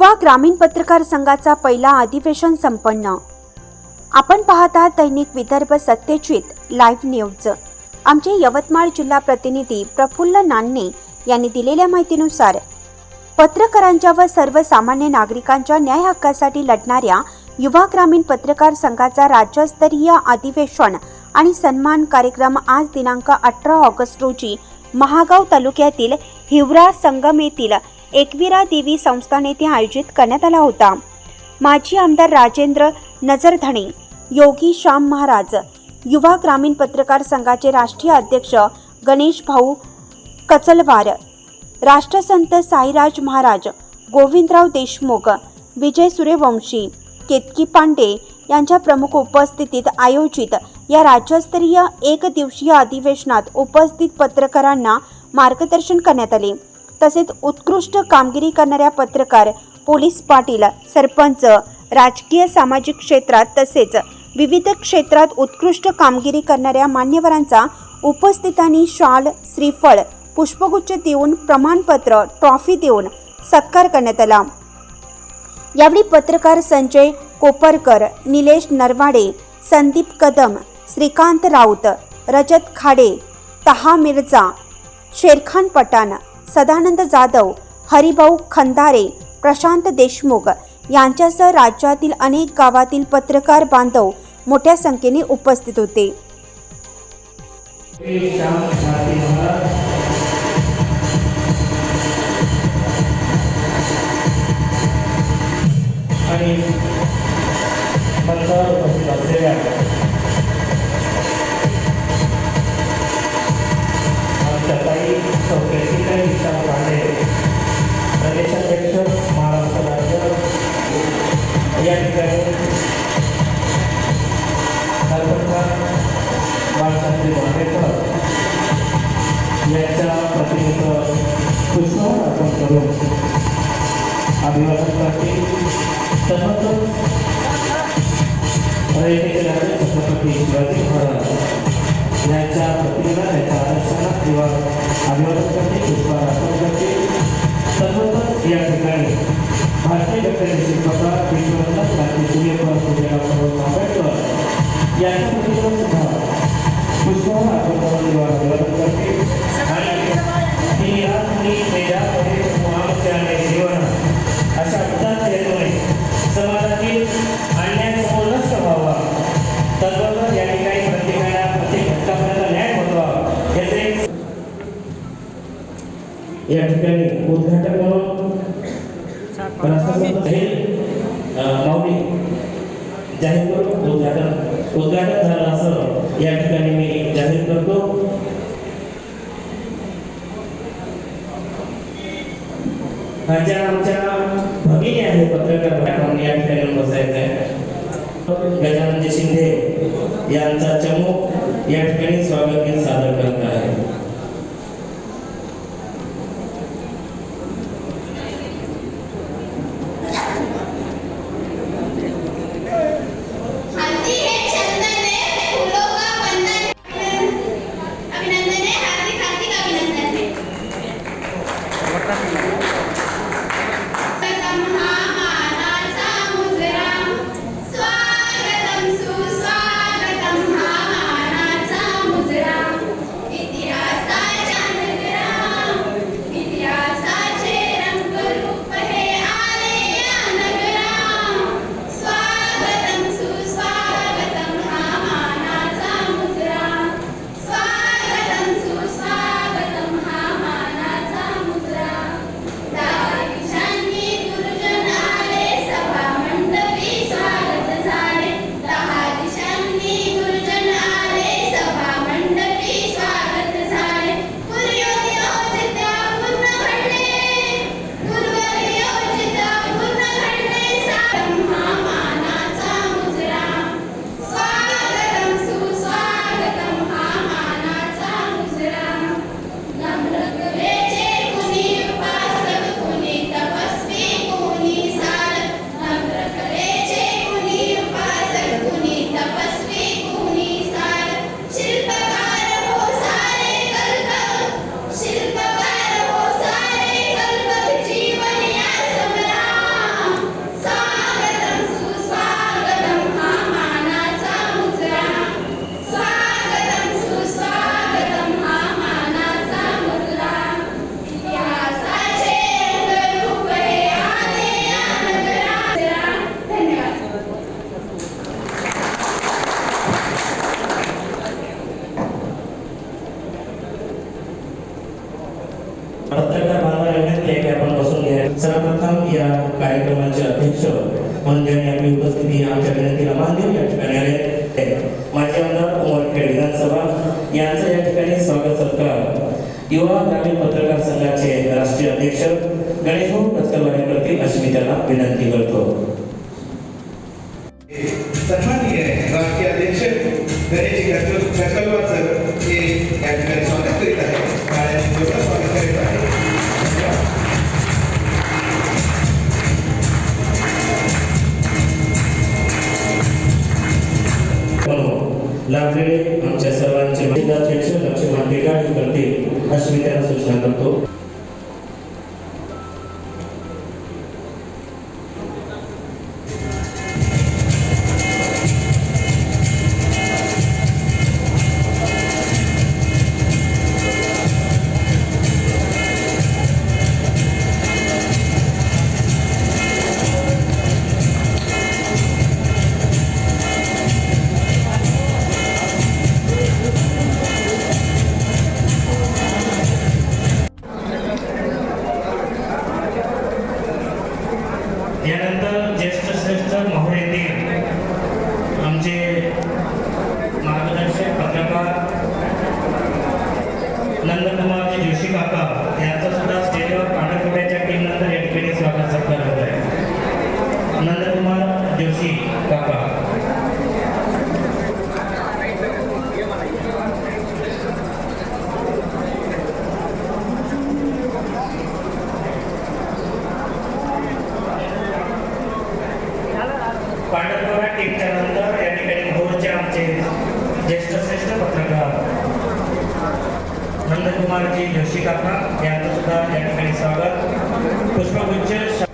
युवा ग्रामीण पत्रकार संघाचा पहिला अधिवेशन संपन्न. आपण पाहत आहात दैनिक विदर्भ सत्यजित लाईव्ह न्यूज. आमचे यवतमाळ जिल्हा प्रतिनिधी प्रफुल्ल नान्ने यांनी दिलेल्या माहितीनुसार पत्रकारांच्या व सर्वसामान्य नागरिकांच्या न्याय हक्कासाठी लढणाऱ्या युवा ग्रामीण पत्रकार संघाचा राज्यस्तरीय अधिवेशन आणि सन्मान कार्यक्रम आज दिनांक अठरा ऑगस्ट रोजी महागाव तालुक्यातील हिवरा संगम येथील एकविरा देवी संस्थान येथे आयोजित करण्यात आला होता. माजी आमदार राजेंद्र नजरधणे योगी श्याम महाराज युवा ग्रामीण पत्रकार संघाचे राष्ट्रीय अध्यक्ष गणेश भाऊ कचलवार राष्ट्रसंत साईराज महाराज गोविंदराव देशमुख विजय सूर्यवंशी केतकी पांडे यांच्या प्रमुख उपस्थितीत आयोजित या राज्यस्तरीय एक दिवसीय अधिवेशनात उपस्थित पत्रकारांना मार्गदर्शन करण्यात आले. तसेच उत्कृष्ट कामगिरी करणाऱ्या पत्रकार पोलीस पाटील सरपंच राजकीय सामाजिक क्षेत्रात तसेच विविध क्षेत्रात उत्कृष्ट कामगिरी करणाऱ्या मान्यवरांचा उपस्थितांनी शाल श्रीफळ पुष्पगुच्छ देऊन प्रमाणपत्र ट्रॉफी देऊन सत्कार करण्यात आला. यावेळी पत्रकार संजय कोपरकर निलेश नरवाडे संदीप कदम श्रीकांत राऊत रजत खाडे तहा मिर्झा शेरखान पठाण सदानंद जाधव हरिभाऊ खंदारे प्रशांत देशमुख यांच्यासह राज्यातील अनेक गावातील पत्रकार बांधव मोठ्या संख्येने उपस्थित होते. आणि बाळशास्त्री यांच्या प्रतिमेचं पुष्पहार अर्पण करून अभिवादन करते. तसंच रयतेचे राजे छत्रपती शिवाजी महाराज यांच्या प्रतिमेला त्यांच्या आदर्शाला किंवा अभिवादन करते पुष्पहार अर्पण करते. तसंच या ठिकाणी भारतीय व्यक्ती शिल्पकार विश्वरत्न या ठिकाणी उद्घाटन म्हणून राष्ट्रसंत जाहीर माऊली जाहीर करून उद्घाटन उद्घाटन झालं असं या ठिकाणी मी जाहीर करतो ज्या आमच्या भगिनी आहेत पत्रकार भाई या ठिकाणी बसायचं आहे गजाननजी शिंदे यांचा चमू या ठिकाणी स्वागत गीत सादर करत आहे पत्रकार बांधव यांनी आपण बसून घ्या सर्वप्रथम या कार्यक्रमाचे अध्यक्ष म्हणून आपली उपस्थिती आमच्या विनंतीला मान देऊन या ठिकाणी आले. माझे आमदार उमरखेड विधानसभा यांचं या ठिकाणी स्वागत सत्कार. युवा ग्रामीण पत्रकार संघाचे राष्ट्रीय अध्यक्ष गणेशभाऊ प्रस्कलवाडे करतील अशी मी त्याला विनंती करतो. म्हणून आमच्या सर्वांचे लक्ष अध्यक्ष लक्ष्मण करतील अशी मी त्यांना सूचना करतो. नंदकुमारजी जोशी काका यांचा सुद्धा स्टेजवर पांढरकवड्याच्या टीम नंतर या ठिकाणी स्वागत सत्कार होत आहे नंदकुमार जोशी काका पांढरकवडा टीमच्या नंतर या ठिकाणी भोरचे आमचे ज्येष्ठ श्रेष्ठ पत्रकार नंदकुमारजी जोशी काका यांचं सुद्धा या ठिकाणी स्वागत पुष्पगुच्छ शा-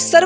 सर्व